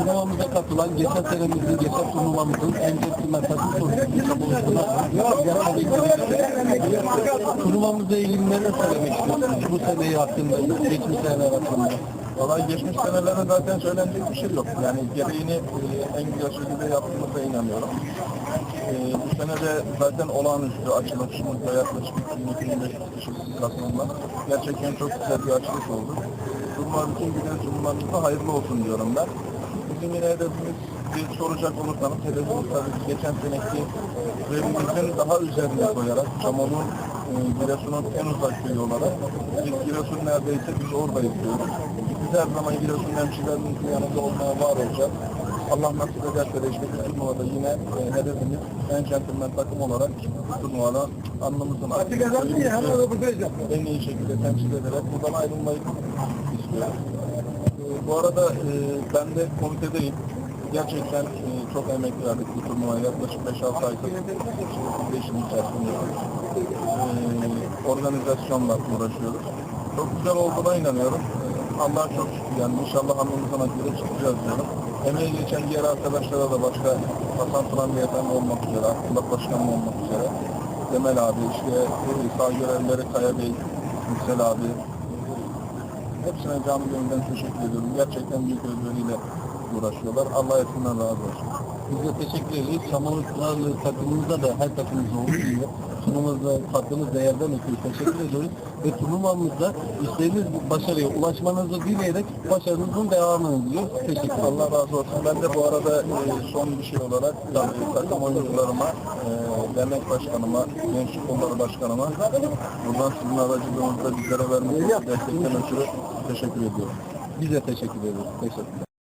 turnuvamıza katılan geçen senemizin, geçen turnuvamızın en centilmen takım sorumlusu buluştular. Turnuvamızla ilgili neler söylemek istiyorsunuz bu seneyi hakkında, geçmiş seneler hakkında? Vallahi geçmiş senelerde zaten söylenecek bir şey yok. Yani gereğini e, en güzel şekilde yaptığımıza inanıyorum. E, bu sene de zaten olağanüstü açılışımızda yaklaşık 2500 kişi katılımla. Gerçekten çok güzel bir açılış oldu. Turnuva bütün güzel turnuvalarımızda hayırlı olsun diyorum ben. Bizim yine hedefimiz bir soracak olursanız hedefimiz tabii geçen seneki verimimizin daha üzerine koyarak Çamol'un e, Giresun'un en uzak köyü olarak biz Giresun neredeyse biz oradayız diyoruz. Biz her zaman Giresun hemşirerimizin yanında olmaya var olacağız. Allah nasip ederse de işte bu turnuvada yine e, hedefimiz en centilmen takım olarak bu turnuvada alnımızın en iyi şekilde temsil ederek buradan ayrılmayı istiyoruz. E, bu arada e, ben de komitedeyim. Gerçekten e, çok emek verdik bu turnuvaya. Yaklaşık 5-6 aydır bu işin içerisinde e, organizasyonla uğraşıyoruz. Çok güzel olduğuna inanıyorum. E, çok şükür yani inşallah alnımızın akıyla çıkacağız diyorum. Emeği geçen diğer arkadaşlara da başka Hasan Turan Beyefendi olmak üzere, Abdullah Başkanım olmak üzere, Demel abi, işte e, sağ görevlileri Kaya Bey, Yüksel abi, Hepsine canı gönülden teşekkür ediyorum. Gerçekten büyük özveriyle uğraşıyorlar. Allah hepsinden razı olsun. Biz de teşekkür ederiz. Çamurluklarlı takımımızda da her takımımız olduğu gibi turnuvamızda kattığınız değerden ötürü teşekkür ediyoruz. Ve turnuvamızda istediğiniz başarıya ulaşmanızı dileyerek başarınızın devamını diliyoruz. Teşekkür. Allah razı olsun. Ben de bu arada e, son bir şey olarak tabii takım oyuncularıma, e, dernek başkanıma, gençlik kolları başkanıma buradan sizin aracılığınızda bizlere olduğunuz destekten ötürü teşekkür ediyorum. Biz de teşekkür ederiz. Teşekkürler.